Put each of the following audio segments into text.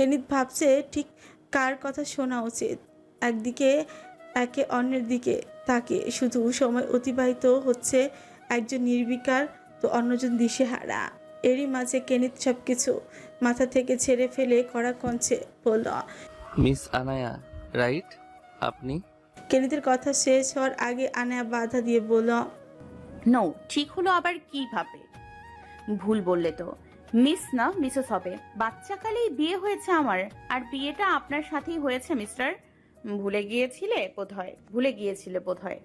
কেনিত ভাবছে ঠিক কার কথা শোনা উচিত? একদিকে একে অন্যের দিকে তাকে। শুধু সময় অতিবাহিত হচ্ছে একজন নির্বিকার তো অন্যজন দিশেহারা। এরই মাঝে কেনিত সব কিছু মাথা থেকে ছেড়ে ফেলে কড়া কঞ্চে বলল মিস আনায়া রাইট? আপনি? কেনিতের কথা শেষ হওয়ার আগে আনায়া বাধা দিয়ে বলল নো ঠিক হলো আবার কীভাবে ভুল বললে তো। মিস না, মিসেস হবে। বাচ্চাকালেই বিয়ে হয়েছে আমার। আর বিয়েটা আপনার সাথেই হয়েছে, মিস্টার। ভুলে গিয়েছিলে বোধহয়? ভুলে গিয়েছিলে বোধহয়।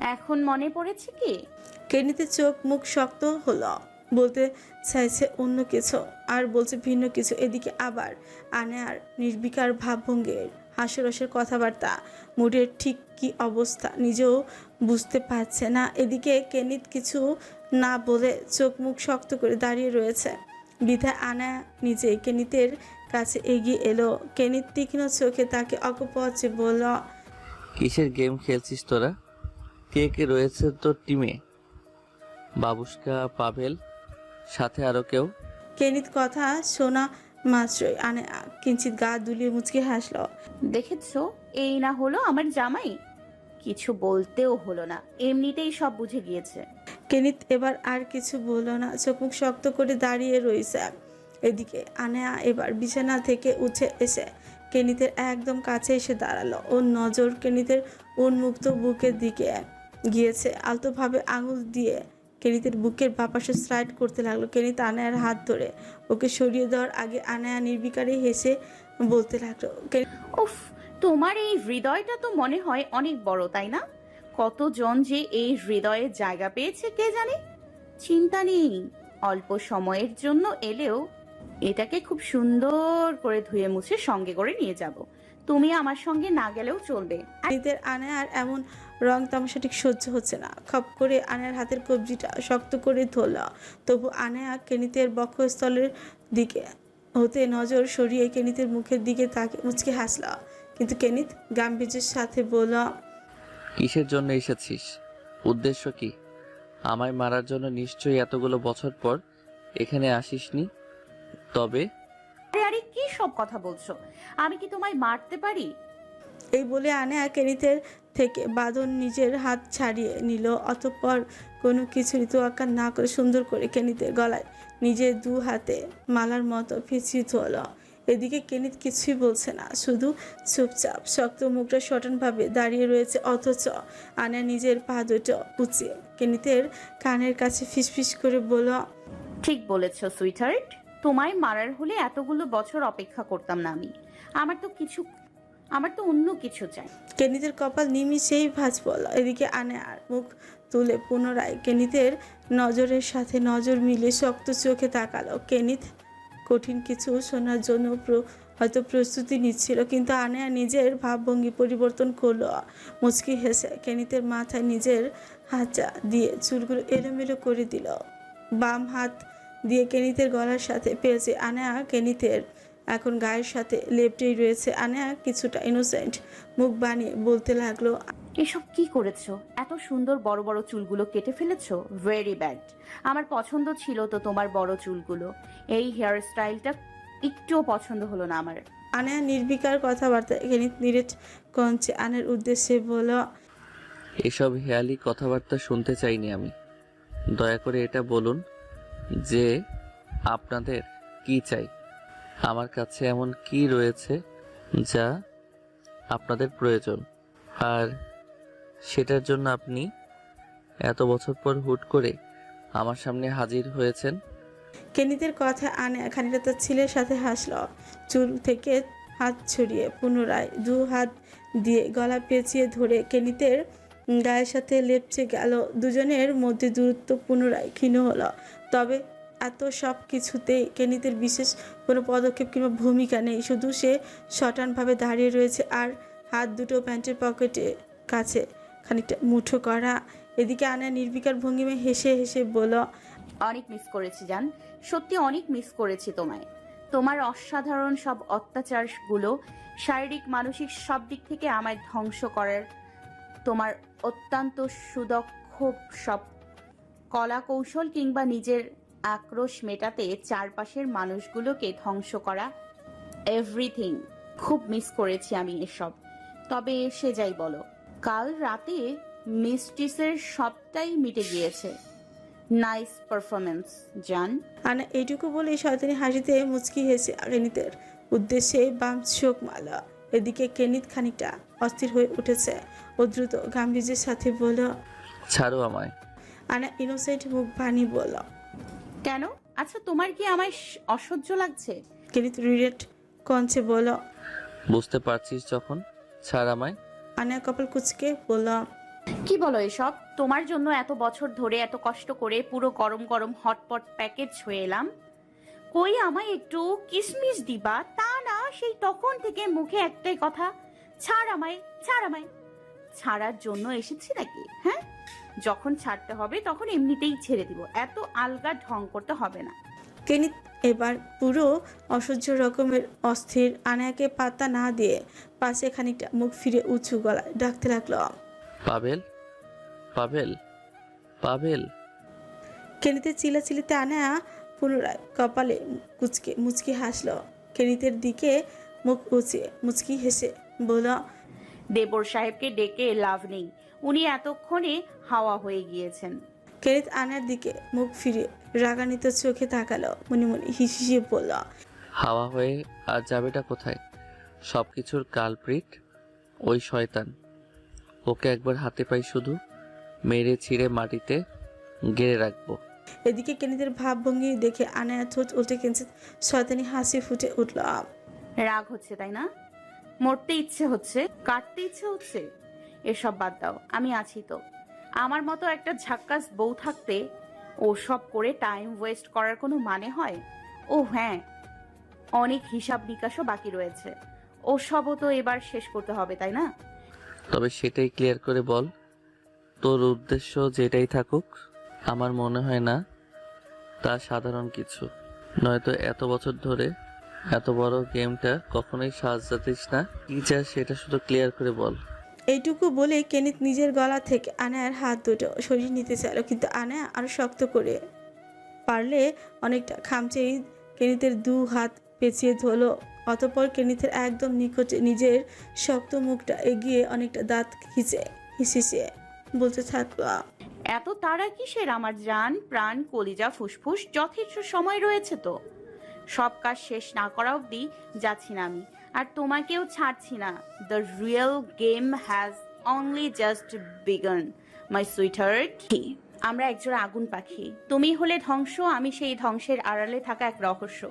এখন মনে পড়েছে কি? কেনিতে চোখ মুখ শক্ত হলো। বলতে চাইছে অন্য কিছু, আর বলছে ভিন্ন কিছু। এদিকে আবার আনে আর নির্বিকার ভাবভঙ্গের হাস্যরসের কথাবার্তা। মুডের ঠিক কি অবস্থা নিজেও বুঝতে পারছে না। এদিকে কেনিত কিছু না বলে চোখ মুখ শক্ত করে দাঁড়িয়ে রয়েছে। বিধায় আনা নিজে কেনিতের কাছে এগিয়ে এলো। কেনিত তীক্ষ্ণ চোখে তাকে অকপচে বলল কিসের গেম খেলছিস তোরা? কে কে রয়েছে তোর টিমে বাবুস্কা পাভেল সাথে আরও কেউ? কেনিত কথা শোনা মাত্রই আনে কিঞ্চিত গা দুলিয়ে মুচকে হাসলো। দেখেছ? এই না হলো আমার জামাই? কিছু বলতেও হলো না। এমনিতেই সব বুঝে গিয়েছে। কেনিত এবার আর কিছু বলল না। চোখ মুখ শক্ত করে দাঁড়িয়ে রয়েছে এদিকে আনেয়া এবার বিছানা থেকে উঠে এসে কেনিতের একদম কাছে এসে দাঁড়াল। ওর নজর কেনিতের উন্মুক্ত বুকের দিকে গিয়েছে। আলতোভাবে আঙুল দিয়ে কেনিতের বুকের বাপাসে স্লাইড করতে লাগল। কেনিত আনায়ার হাত ধরে ওকে সরিয়ে দেওয়ার আগে আনায়া নির্বিকারে হেসে বলতে লাগল, "কেনি- উফ, তোমার এই হৃদয়টা তো মনে হয় অনেক বড়, তাই না? কতজন যে এই হৃদয়ে জায়গা পেয়েছে কে জানে? চিন্তা নেই, অল্প সময়ের জন্য এলেও এটাকে খুব সুন্দর করে ধুয়ে মুছে সঙ্গে করে নিয়ে যাব। তুমি আমার সঙ্গে না গেলেও চলবে। কেনিতের আনায়ার এমন রং তামাশা ঠিক সহ্য হচ্ছে না। খপ করে আনায়ার হাতের কবজিটা শক্ত করে ধরল। তবু আনায়া কেনিতের বক্ষস্থলের দিকে হতে নজর সরিয়ে কেনিতের মুখের দিকে তাকে মুচকে হাসল। কিন্তু কেনিত গাম্ভীর্যের সাথে বলল কিসের জন্য এসেছিস? উদ্দেশ্য কি? আমায় মারার জন্য নিশ্চয়ই এতগুলো বছর পর এখানে আসিসনি? তবে আরে আরে কি সব কথা বলছো? আমি কি তোমায় মারতে পারি? এই বলে আনায়া কেনিতের থেকে বাঁধন নিজের হাত ছাড়িয়ে নিল অতঃপর কোনো কিছুরই তোয়াক্কা না করে সুন্দর করে কেনিতের গলায় নিজের দু হাতে মালার মতো ফিচিয়ে ধরল। এদিকে কেনিত কিছুই বলছে না শুধু চুপচাপ শক্ত মুখটা সটনভাবে দাঁড়িয়ে রয়েছে অথচ আনা নিজের পা দুটো উঁচিয়ে কেনিতের কানের কাছে ফিসফিস করে বলল ঠিক বলেছ সুইটার্ট তোমায় মারার হলে এতগুলো বছর অপেক্ষা করতাম না আমি। আমার তো কিছু, আমার তো অন্য কিছু চাই। কেনিতের কপাল নিমিষেই ভাঁজ পড়ল এদিকে আনে আর মুখ তুলে পুনরায় কেনিতের নজরের সাথে নজর মিলে শক্ত চোখে তাকালো। কেনিত কঠিন কিছু শোনার জন্য হয়তো প্রস্তুতি নিচ্ছিল, কিন্তু আনেয়া নিজের ভাবভঙ্গি পরিবর্তন করল। মুচকি হেসে কেনিতের মাথায় নিজের হাঁচা দিয়ে চুলগুলো এলোমেলো করে দিল। বাম হাত দিয়ে কেনিতের গলার সাথে পেয়েছে আনেয়া কেনিতের এখন গায়ের সাথে লেপটেই রয়েছে আনেয়া কিছুটা ইনোসেন্ট মুখ বানিয়ে বলতে লাগল এসব কি করেছ? এত সুন্দর বড় বড় চুলগুলো কেটে ফেলেছো? ভেরি ব্যাড আমার পছন্দ ছিল তো তোমার বড় চুলগুলো। এই হেয়ার স্টাইলটা একটুও পছন্দ হলো না আমার। আনেয়া নির্বিকার কথাবার্তা কেনিত নিরেট কঞ্চে আনের উদ্দেশ্যে বলল এসব হেয়ালি কথাবার্তা শুনতে চাইনি আমি। দয়া করে এটা বলুন। যে আপনাদের কি চাই? আমার কাছে এমন কি রয়েছে যা আপনাদের প্রয়োজন? আর সেটার জন্য আপনি এত বছর পর হুট করে আমার সামনে হাজির হয়েছেন? কেনিদের কথা আনে খানিকটা তার ছেলের সাথে হাসল। চুল থেকে হাত ছড়িয়ে পুনরায় দু হাত দিয়ে গলা পেঁচিয়ে ধরে কেনিতের গায়ের সাথে লেপচে গেল। দুজনের মধ্যে দূরত্ব পুনরায় ক্ষীণ হলো। তবে এত সব কিছুতে কেনিতের বিশেষ কোনো পদক্ষেপ কিংবা ভূমিকা নেই। শুধু সে শটানভাবে দাঁড়িয়ে রয়েছে আর হাত দুটো প্যান্টের পকেটে কাছে খানিকটা মুঠো করা। এদিকে আনা নির্বিকার ভঙ্গিমে হেসে হেসে বলল, অনেক মিস করেছি জান। সত্যি অনেক মিস করেছি তোমায়। তোমার অসাধারণ সব অত্যাচারগুলো, শারীরিক, মানসিক সব দিক থেকে আমায় ধ্বংস করার তোমার অত্যন্ত সুদক্ষ সব কলা কৌশল কিংবা নিজের আক্রোশ মেটাতে চারপাশের মানুষগুলোকে ধ্বংস করা এভরিথিং খুব মিস করেছি আমি এসব। তবে সে যাই বলো কাল রাতে মিস্টিসের সবটাই মিটে গিয়েছে। নাইস পারফরমেন্স জান। আনা এইটুকু বলে শয়তানি হাসিতে মুচকি হেসে কেনিতের উদ্দেশ্যে বাম চোখ মালা। এদিকে কেনিত খানিকটা অস্থির হয়ে উঠেছে ও দ্রুত গাম্ভীর্যের সাথে বলল ছাড়ো আমায়। আনা ইনোসেন্ট মুখ বানি বলল কেন? আচ্ছা তোমার কি আমায় স- অসহ্য লাগছে? কেনিত রিরেট কঞ্চে বলল বুঝতে পারছিস যখন? ছাড় আমায়। আনা কপাল কুচকে বলল কি বলো এসব? তোমার জন্য এত বছর ধরে এত কষ্ট করে পুরো গরম গরম হটপট প্যাকেজ হয়ে এলাম। কই আমায় একটু কিসমিস দিবা? তা না সেই তখন থেকে মুখে একটাই কথা ছাড় আমায় ছাড় আমায়। ছাড়ার জন্য এসেছি নাকি? হ্যাঁ? যখন ছাড়তে হবে তখন এমনিতেই ছেড়ে দিব। এত আলগা ঢং করতে হবে না। কেনিত এবার পুরো অসহ্য রকমের অস্থির আনায়াকে পাত্তা না দিয়ে পাশে খানিকটা মুখ ফিরে উঁচু গলায় ডাকতে লাগল। পাবেল পাবেল পাবেল কেনিতের চিলাচিলিতে আনায়া পুনরায় কপালে কুচকে মুচকি হাসলো। কেনিতের দিকে মুখ উঁচিয়ে মুচকি হেসে বলল দেবর সাহেবকে ডেকে লাভ নেই। উনি এতক্ষণে হাওয়া হয়ে গিয়েছেন। কেনিত আনার দিকে মুখ ফিরে রাগান্বিত চোখে তাকালো। মনে মনে হিসিয়ে বলল হাওয়া হয়ে আর যাবেটা কোথায়? সব কিছুর কালপ্রিট ওই শয়তান। ওকে একবার হাতে পাই শুধু মেরে ছিঁড়ে মাটিতে গেড়ে রাখব। এদিকে কেনিদের ভাবভঙ্গি দেখে আনায়া ঠোঁট উল্টে কেনছে শয়তানি হাসি ফুটে উঠল। রাগ হচ্ছে তাই না? মরতে ইচ্ছে হচ্ছে কাটতে ইচ্ছে হচ্ছে? এসব বাদ দাও, আমি আছি তো। আমার মতো একটা ঝাক্কাস বউ থাকতে ও সব করে টাইম ওয়েস্ট করার কোনো মানে হয়? ও হ্যাঁ। অনেক হিসাব নিকাশও বাকি রয়েছে। ও সবও তো এবার শেষ করতে হবে, তাই না? তবে সেটাই ক্লিয়ার করে বল। তোর উদ্দেশ্য যেটাই থাকুক, আমার মনে হয় না তা সাধারণ কিছু। নয়তো এত বছর ধরে এত বড় গেমটা কখনোই সাজাতিস না। কি চাস সেটা শুধু ক্লিয়ার করে বল। এইটুকু বলে কেনিত নিজের গলা থেকে আনায়ার হাত দুটো সরিয়ে নিতে চাইলো, কিন্তু আনায়া আরও শক্ত করে পারলে অনেকটা খামচেই কেনিতের দু হাত পেঁচিয়ে ধরলো। অতপর কেনিতের একদম নিকটে নিজের শক্ত মুখটা এগিয়ে অনেকটা দাঁত খিচে হিসিয়ে বলতে থাকল, এত তারা কিসের আমার জান, প্রাণ, কলিজা, ফুসফুস, যথেষ্ট সময় রয়েছে তো। সব কাজ শেষ না করা অবধি যাচ্ছি না আমি। আর তোমাকেও ছাড়ছি না। The real game has only just begun my sweetheart আমরা একজোড়া আগুন পাখি। তুমি হলে ধ্বংস আমি সেই ধ্বংসের আড়ালে থাকা এক রহস্য।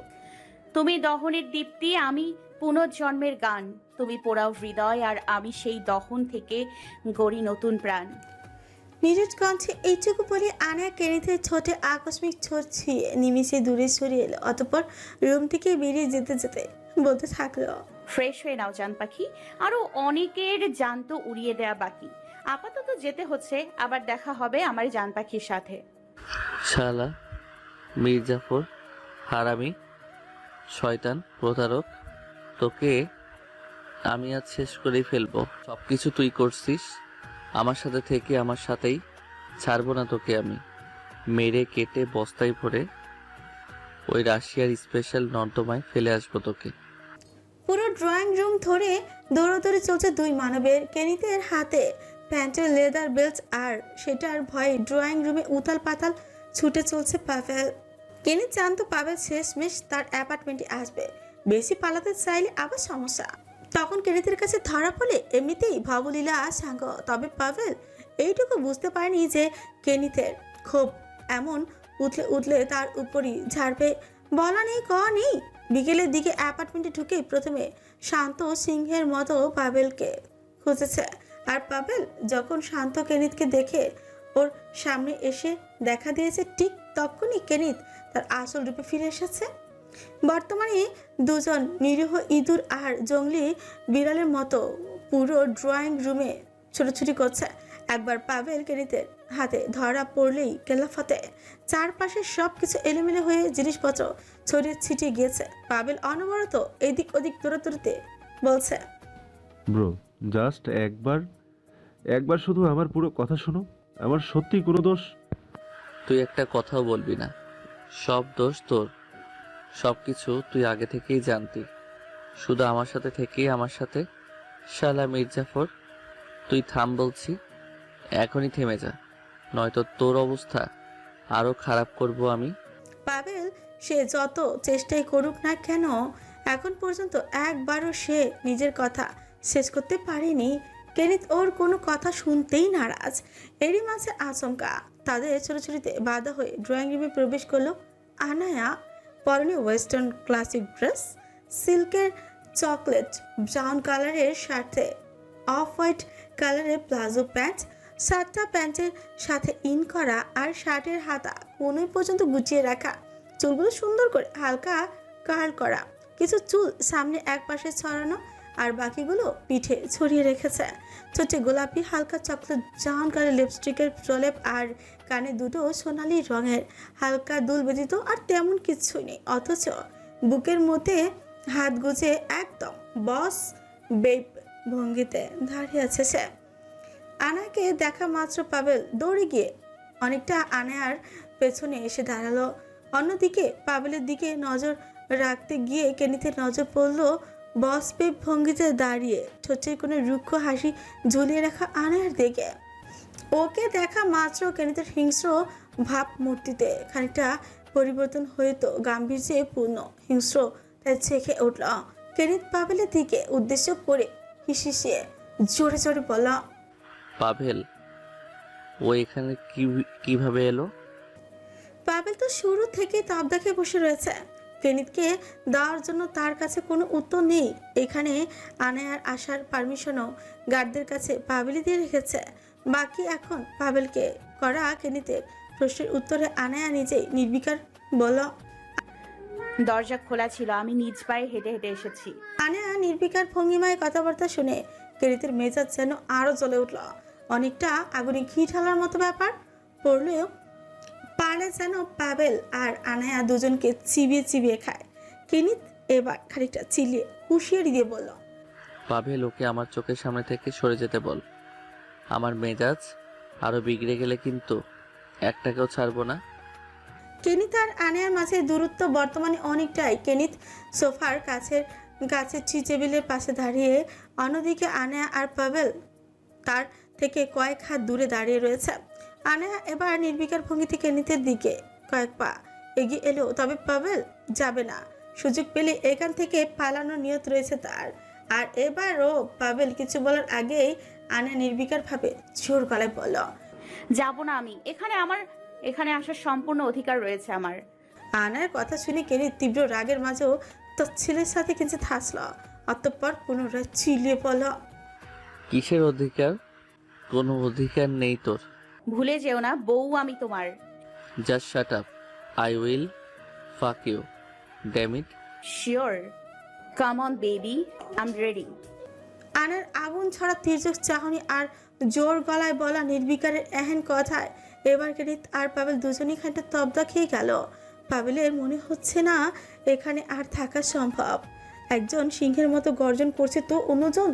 তুমি দহনের দীপ্তি আমি পুনর্জন্মের গান। তুমি পোড়াও হৃদয় আর আমি সেই দহন থেকে গড়ি নতুন প্রাণ। নিজের কণ্ঠে এইটুকু বলে আনা কেনিতের ছোটে আকস্মিক ছোট ছিঁড়ে নিমিষে দূরে সরিয়ে এলো অতপর রুম থেকে বেরিয়ে যেতে যেতে বলতে থাকল। ফ্রেশ হয়ে নাও জান পাখি। আরও অনেকের জান তো উড়িয়ে দেয়া বাকি। আপাতত যেতে হচ্ছে আবার দেখা হবে আমার জান পাখির সাথে। শালা মির্জাফর হারামি শয়তান প্রতারক তোকে আমি আজ শেষ করেই ফেলব। সব কিছু তুই করছিস আমার সাথে থেকে আমার সাথেই ছাড়বো না তোকে আমি। মেরে কেটে বস্তায় ভরে ওই রাশিয়ার স্পেশাল নর্দমায় ফেলে আসব তোকে। পুরো ড্রয়িং রুম ধরে দৌড়াদৌড়ি চলছে দুই মানবের, কেনিতের হাতে। প্যান্টের লেদার বেল্ট আর সেটার ভয়ে ড্রয়িং রুমে উতাল পাতাল ছুটে চলছে পাভেল। কেনি জানতো পাভেল শেষমেশ তার অ্যাপার্টমেন্টে আসবে। বেশি পালাতে চাইলে আবার সমস্যা। তখন কেনিতের কাছে ধরা পড়লে এমনিতেই ভবলীলা সাঙ্গ। তবে পাভেল এইটুকু বুঝতে পারেনি যে কেনিতের ক্ষোভ এমন উতলে উতলে তার উপরই ঝাড়বে। বলা নেই, ক নেই। বিকেলের দিকে অ্যাপার্টমেন্টে ঢুকে প্রথমে শান্ত সিংহের মতো পাবেলকে খুঁজেছে। আর পাবেল যখন শান্ত কেনিতকে দেখে ওর সামনে এসে দেখা দিয়েছে, ঠিক তখনই কেনিত তার আসল রূপে ফিরে এসেছে। বর্তমানে দুজন নিরীহ ইঁদুর আর জঙ্গলি বিড়ালের মতো পুরো ড্রয়িং রুমে ছোটাছুটি করছে। একবার পাবেল কেনিতের হাতে ধরা পড়লেই কেলাফতে। চারপাশে সব কিছু এলোমেলো হয়ে জিনিসপত্র ছড়িয়ে ছিটিয়ে গিয়েছে। পাবেল অনবরত এদিক ওদিক দৌড়াদৌড়িতে বলছে ব্রো জাস্ট একবার একবার শুধু আমার পুরো কথা শোনো। আমার সত্যি কোনো দোষ তুই একটা কথাও বলবি না। সব দোষ তোর। সব কিছু তুই আগে থেকেই জানতি। শুধু আমার সাথে থেকেই আমার সাথে। শালা মির্জাফর তুই থাম বলছি। এখনই থেমে যা। নয়তো তোর অবস্থা আরও খারাপ করব আমি? পাবেল, সে যত চেষ্টাই করুক না কেন, এখন পর্যন্ত একবারও সে নিজের কথা শেষ করতে পারেনি। কেনিত ওর কোনো কথা শুনতেই নারাজ। এরই মাঝে আচমকা তাদের ছোটাছুটিতে বাধা হয়ে ড্রয়িং রুমে প্রবেশ করল আনায়া। পরনে ওয়েস্টার্ন ক্লাসিক ড্রেস সিল্কের চকলেট ব্রাউন কালারের সাথে অফ হোয়াইট কালারের প্লাজো প্যান্ট শার্টটা প্যান্টের সাথে ইন করা আর শার্টের হাতা কোনোই পর্যন্ত গুছিয়ে রাখা, চুলগুলো সুন্দর করে হালকা কার্ল করা, কিছু চুল সামনে এক পাশে ছড়ানো আর বাকিগুলো পিঠে ছড়িয়ে রেখেছে। ছোটে গোলাপি হালকা চকলেট জাহান কালার লিপস্টিকের প্রলেপ আর কানে দুটো সোনালি রঙের হালকা দুল ব্যতীত আর তেমন কিছুই নেই। অথচ বুকের মধ্যে হাত গুজে একদম বস বেপ ভঙ্গিতে দাঁড়িয়ে আছে আনাকে দেখা মাত্র পাবেল দৌড়ে গিয়ে। অনেকটা আনায়ার পেছনে এসে দাঁড়াল। অন্যদিকে পাবেলের দিকে নজর রাখতে গিয়ে কেনিতে নজর পড়ল বসপেপ ভঙ্গিতে দাঁড়িয়ে। ঠোঁটের কোনো রুক্ষ হাসি ঝুলিয়ে রাখা আনায়ার দিকে। ওকে দেখা মাত্র কেনিতের হিংস্র ভাবমূর্তিতে খানিকটা পরিবর্তন হইতো গাম্ভীর্যে পূর্ণ, হিংস্র তাই চেখে উঠল। কেনিত পাবেলের দিকে উদ্দেশ্য করে হিসিসিয়ে জোরে জোরে বলল পাভেল ও এখানে কি কীভাবে এলো? পাবেল তো শুরু থেকেই তাপ দেখে বসে রয়েছে। কেনিতকে দেওয়ার জন্য তার কাছে কোনো উত্তর নেই। এখানে আনায়ার আসার পারমিশনও গার্ডদের কাছে পাবেলই দিয়ে রেখেছে। বাকি এখন পাবেলকে করা কেনিতের প্রশ্নের উত্তরে আনায়া নিজেই নির্বিকার বলল দরজা খোলা ছিল আমি নিজ পায়ে হেঁটে হেঁটে এসেছি। আনায়া নির্বিকার ভঙ্গিমায় কথাবার্তা শুনে কেনিতের মেজাজ যেন আরও জ্বলে উঠল। অনেকটা আগুনে ঘি ঢালার মতো ব্যাপার। পড়লেও পারে যেন পাবেল আর আনায়া দুজনকে চিবিয়ে চিবিয়ে খায়। কেনিত এবার খানিকটা চিলিয়ে হুঁশিয়ারি দিয়ে বলল পাভেল ওকে আমার চোখের সামনে থেকে সরে যেতে বল। আমার মেজাজ আরও বিগড়ে গেলে কিন্তু একটাকেও ছাড়বো না। কেনিত আর আনায়ার মাঝে দূরত্ব বর্তমানে অনেকটাই। কেনিত সোফার কাছের গাছের টি টেবিলের পাশে দাঁড়িয়ে অন্যদিকে আনায়া আর পাবেল তার থেকে কয়েক হাত দূরে দাঁড়িয়ে রয়েছে। আনায়া এবার নির্বিকার ভঙ্গি থেকে কেনিতের দিকে কয়েক পা এগিয়ে এলো। তবে পাবেল যাবে না। সুযোগ পেলে এখান থেকে পালানোর নিয়ত রয়েছে তার। আর এবারও পাবেল কিছু বলার আগেই আনা নির্বিকার ভাবে জোর গলায় বলল যাব না আমি। এখানে আমার এখানে আসার সম্পূর্ণ অধিকার রয়েছে আমার। আনার কথা শুনে কেনি তীব্র রাগের মাঝেও তোর ছেলের সাথে কিঞ্চিত হাসল। অতঃপর পুনরায় চিলিয়ে পড়ল কিসের অধিকার? কোনো অধিকার নেই তোর। ভুলে যেও না বউ আমি তোমার। Just shut up I will fuck you dammit sure come on baby I am ready আনার আগুন ছড়া তীর্যক চাহনি আর জোর গলায় বলা নির্বিকারের এহেন কথায় এবার কেনিত আর পাবেল দুজনই খানিকটা তবদা খেয়ে গেল। পাবেলের মনে হচ্ছে না এখানে আর থাকা সম্ভব। একজন সিংহের মতো গর্জন করছে তো অন্যজন?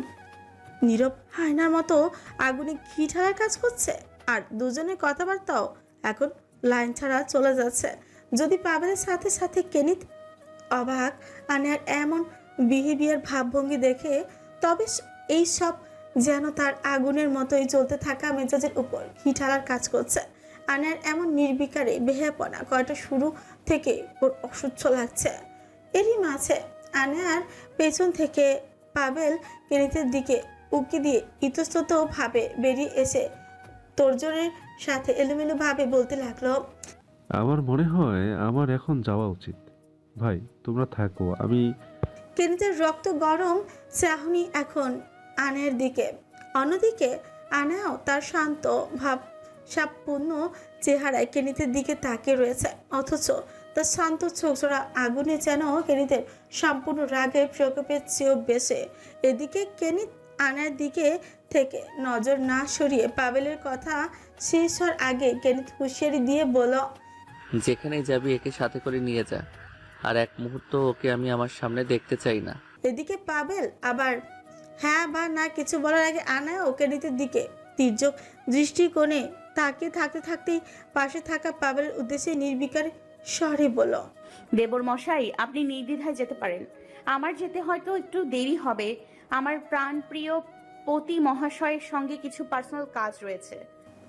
নীরব হায়নার মতো আগুনে ঘি ঢালার কাজ করছে আর দুজনের কথাবার্তাও এখন লাইন ছাড়া চলে যাচ্ছে। যদি পাবেলের সাথে সাথে কেনিত অবাক আনার এমন বিহেভিয়ার ভাবভঙ্গি দেখে, তবে এই সব যেন তার আগুনের মতোই চলতে থাকা মেজাজের উপর হিঠালার কাজ করছে। আনার এমন নির্বিকারে বেহেপনা কয়টা শুরু থেকে ওর অসহ্য লাগছে। এরই মাঝে আনার পেছন থেকে পাবেল কেনিতের দিকে উকি দিয়ে ইতস্তত ভাবে বেরিয়ে এসে তোরজোরের সাথে এলোমেলো ভাবে বলতে লাগল আমার মনে হয় আমার এখন যাওয়া উচিত। ভাই তোমরা থাকো আমি কেনিতের রক্ত গরম চাহনি এখন আনের দিকে। অন্যদিকে আনাও তার শান্ত ভাব সাপূর্ণ চেহারায় কেনিতের দিকে তাকিয়ে রয়েছে অথচ তার শান্ত চোখজোড়া আগুনে যেন কেনিতের সম্পূর্ণ রাগের প্রকোপের চেয়েও বেশে। এদিকে কেনিত আনার দিকে থেকে নজর না সরিয়ে পাবেলের কথা শেষ হওয়ার আগে কেনিত হুঁশিয়ারি দিয়ে বলল যেখানে যাবি একে সাথে করে নিয়ে যা। আর এক মুহূর্ত ওকে আমি আমার সামনে দেখতে চাই না। এদিকে পাবেল আবার হ্যাঁ বা না কিছু বলার আগে আনায় ওকে নিতে দিকে। তির্যক দৃষ্টিকোণে তাকিয়ে থাকতে থাকতেই পাশে থাকা পাবেলের উদ্দেশ্যে নির্বিকার স্বরে বলল দেবর মশাই আপনি নির্দ্বিধায় যেতে পারেন। আমার যেতে হয়তো একটু দেরি হবে। আমার প্রাণপ্রিয় পতি মহাশয়ের সঙ্গে কিছু পার্সোনাল কাজ রয়েছে।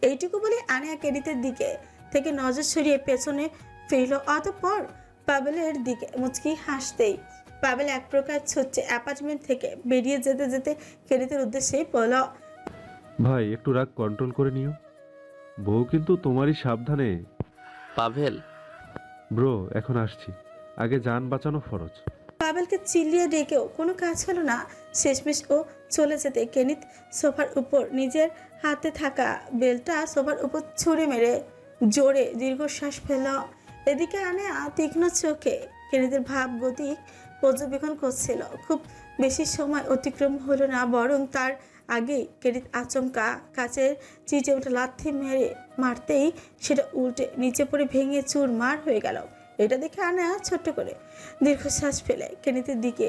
এইটুকু বলে আনেয়া কেনিতের দিকে থেকে নজর সরিয়ে পেছনে ফিরল। অতঃপর পাবেলের দিকে মুচকি হাসতেই পাবেল এক প্রকার ছুটছে অ্যাপার্টমেন্ট থেকে বেরিয়ে যেতে যেতে কেনিতের উদ্দেশ্যেই বলল ভাই একটু রাগ কন্ট্রোল করে নিও। বউ কিন্তু তোমারই সাবধানে। পাভেল। ব্রো এখন আসছি। আগে যান বাঁচানো ফরজ। পাবেলকে চিল্লিয়ে ডেকেও কোনো কাজ হলো না। শেষমেশ ও চলে যেতে কেনিত সোফার উপর নিজের হাতে থাকা বেলটা সোফার উপর ছুঁড়ে মেরে জোরে দীর্ঘশ্বাস ফেল এদিকে আনে তীক্ষ্ণ চোখে কেনিতের ভাব গতি পর্যবেক্ষণ করছিল। খুব বেশি সময় অতিক্রম হলো না, বরং তার আগেই কেরিত আচমকা কাচের চিচে ওঠা লাথি মেরে মারতেই সেটা উল্টে নিচে পড়ে ভেঙে চুর মার হয়ে গেল। এটা দেখে আনা ছোট্ট করে। দীর্ঘশ্বাস ফেলে কেনিতের দিকে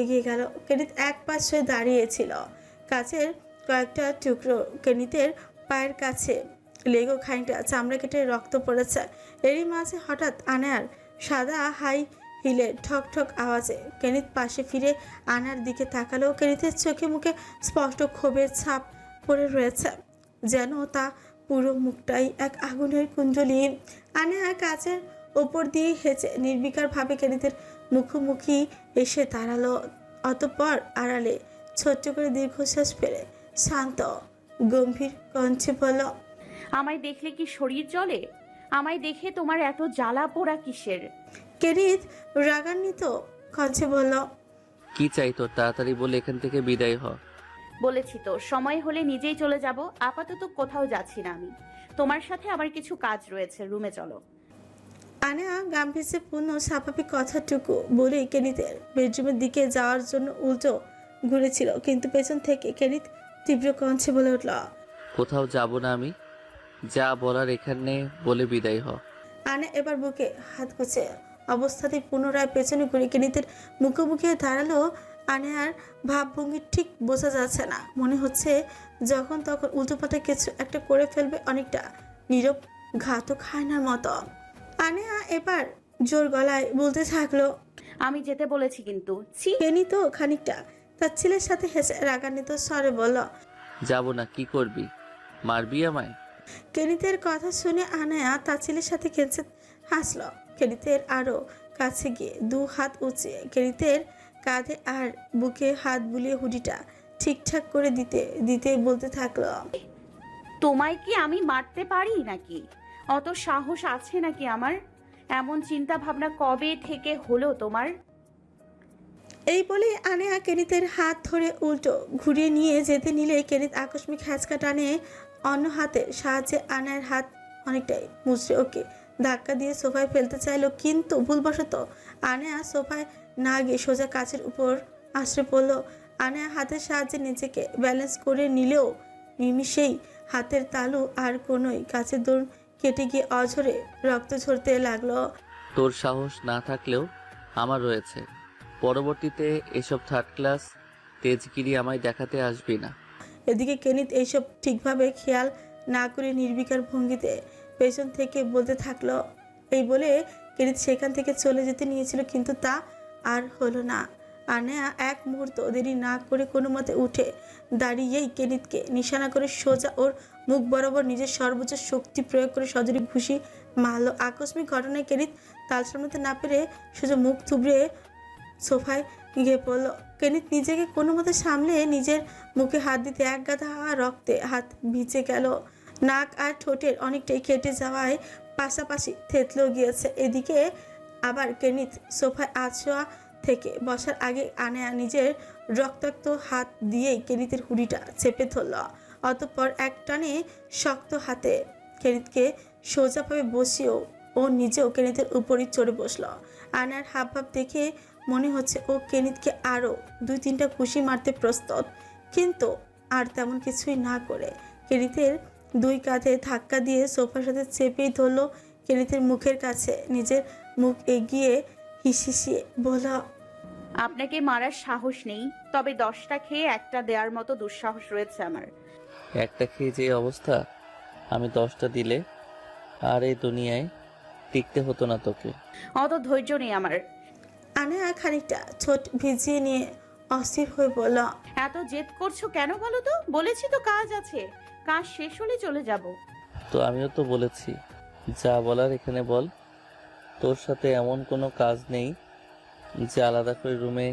এগিয়ে গেল। কেনিত এক পাশে দাঁড়িয়েছিল। কাছের কয়েকটা টুকরো কেনিতের পায়ের কাছে। লেগো খানিকটা চামড়া কেটে রক্ত পড়েছে। এরই মাঝে হঠাৎ আনার সাদা হাই হিলে ঠক ঠক আওয়াজে কেনিত পাশে ফিরে আনার দিকে তাকালো। কেনিতের চোখে মুখে স্পষ্ট ক্ষোভের ছাপ পড়ে রয়েছে। যেন তা পুরো মুখটাই এক আগুনের কুঞ্জলি। আনে কাছের ওপর দিয়ে হেঁচে নির্বিকারভাবে কেনিতের মুখোমুখি এসে দাঁড়াল। অতঃপর আড়ালে ছোট্ট করে দীর্ঘশ্বাস ফেলে শান্ত গম্ভীর কণ্ঠে বলল আমায় দেখলে কি শরীর জ্বলে? আমায় দেখে তোমার এত জ্বালা পোড়া কিসের? কেনিত রাগান্বিত কণ্ঠে বলল কি চাই তোর? তাড়াতাড়ি বলে এখান থেকে বিদায় হ। বলেছি তো সময় হলে নিজেই চলে যাব। আপাতত কোথাও যাচ্ছি না আমি। তোমার সাথে আমার কিছু কাজ রয়েছে। রুমে চলো। আনা গাম্ভীর্যপূর্ণ স্বাভাবিক কথাটুকু বলে কেনিতের বেডরুমের দিকে যাওয়ার জন্য উল্টো ঘুরেছিল কিন্তু পেছন থেকে কেনিত তীব্র কণ্ঠে বলে উঠল কোথাও যাব না আমি। যা বলার এখানে বলে বিদায় হ। আনা এবার বুকে হাত গুছে অবস্থাতে পুনরায় পেছনে ঘুরে কেনিতের মুখোমুখি দাঁড়াল। আনার ভাবভঙ্গি ঠিক বোঝা যাচ্ছে না। মনে হচ্ছে যখন তখন উল্টোপাল্টা কিছু একটা করে ফেলবে অনেকটা নীরব ঘাতক খায়নার মতো। আনেয়া এবার জোর গলায় বলতে থাকল আমি যেতে বলেছি কিন্তু। ছি। কেনি তো খানিকটা। তার ছেলের সাথে হেসে রাগান্বিত স্বরে বলল যাব না কি করবি? মারবি আমায়? কেনিতের কথা শুনে আনায়া তার ছেলের সাথে খেলছে হাসলো। কেনিতের আরও কাছে গিয়ে দু হাত উঁচিয়ে কেনিতের কাঁধে আর বুকে হাত বুলিয়ে হুডিটা ঠিকঠাক করে দিতে দিতে বলতে থাকল। তোমায় কি আমি মারতে পারি নাকি? অত সাহস আছে নাকি আমার? এমন চিন্তা ভাবনা কবে থেকে হলো তোমার? এই বলে আনেয়া কেনিতের হাত ধরে উল্টো ঘুরিয়ে নিয়ে যেতে নিলে কেনিত আকস্মিক হ্যাঁচকা টানে অন্য হাতের সাহায্যে আনার হাত অনেকটাই মুচড়ে ওকে ধাক্কা দিয়ে সোফায় ফেলতে চাইলো, কিন্তু ভুলবশত আনেয়া সোফায় না গিয়ে সোজা কাছের উপর আশ্রে পড়ল। আনেয়া হাতের সাহায্যে নিজেকে ব্যালেন্স করে নিলেও নিমিষেই হাতের তালু আর কোনোই কাছের দৌড় কেটে গিয়ে অঝরে রক্ত ঝরতে লাগল। তোর সাহস না থাকলেও আমার রয়েছে। পরবর্তীতে এসব থার্ড ক্লাস তেজগিরি আমায় দেখাতে আসবি না। এদিকে কেনিত এইসব ঠিকভাবে খেয়াল না করে নির্বিকার ভঙ্গিতে পেছন থেকে বলতে থাকল। এই বলে কেনিত সেখান থেকে চলে যেতে নিয়েছিল কিন্তু তা আর হলো না। আনেয়া এক মুহূর্ত দেরি না করে কোনো মতে উঠে দাঁড়িয়েই কেনিতকে নিশানা করে সোজা ওর মুখ বরাবর নিজের সর্বোচ্চ শক্তি প্রয়োগ করে সজরি ঘুষি মারল। আকস্মিক ঘটনায় কেনিত তাল সামলাতে না পেরে সোজা মুখ থুবড়ে সোফায় গিয়ে পড়ল। কেনিত নিজেকে কোনো মতে সামলে নিজের মুখে হাত দিতে এক গাদা রক্তে হাত ভিজে গেল। নাক আর ঠোঁটের অনেকটাই কেটে যাওয়ায় পাশাপাশি থেতলেও গিয়েছে। এদিকে আবার কেনিত সোফায় আছোয়া থেকে বসার আগে আনে নিজের রক্তাক্ত হাত দিয়েই কেনিতের হুডিটা চেপে ধরল। অতঃপর এক টানে শক্ত হাতে কেনিতকে সোজাভাবে বসিয়েও ও নিজেও কেনিতের উপরই চড়ে বসল। আনার হাবভাব দেখে মনে হচ্ছে ও কেনিতকে আরও দুই তিনটা খুশি মারতে প্রস্তুত। কিন্তু আর তেমন কিছুই না করে কেনিতের দুই কাঁধে ধাক্কা দিয়ে সোফার সাথে চেপেই ধরলো কেনিতের মুখের কাছে। নিজের মুখ এগিয়ে হিসিসে বলা আপনাকে মারার সাহস নেই তবে দশটা খেয়ে একটা দেওয়ার মতো দুঃসাহস রয়েছে আমার। একটা খেয়ে যে অবস্থা আমি দশটা দিলে আর এই দুনিয়ায় টিকতে হতো না তোকে। অত ধৈর্য নেই আমার। আনা খানিকটা ছোট ভিজিয়ে নিয়ে অস্থির হয়ে বলল এত জেদ করছ কেন বলো তো? বলেছি তো কাজ আছে। কাজ শেষ হলে চলে যাব। তো আমিও তো বলেছি যা বলার এখানে বল। তোর সাথে এমন কোনো কাজ নেই যে আলাদা করে রুমে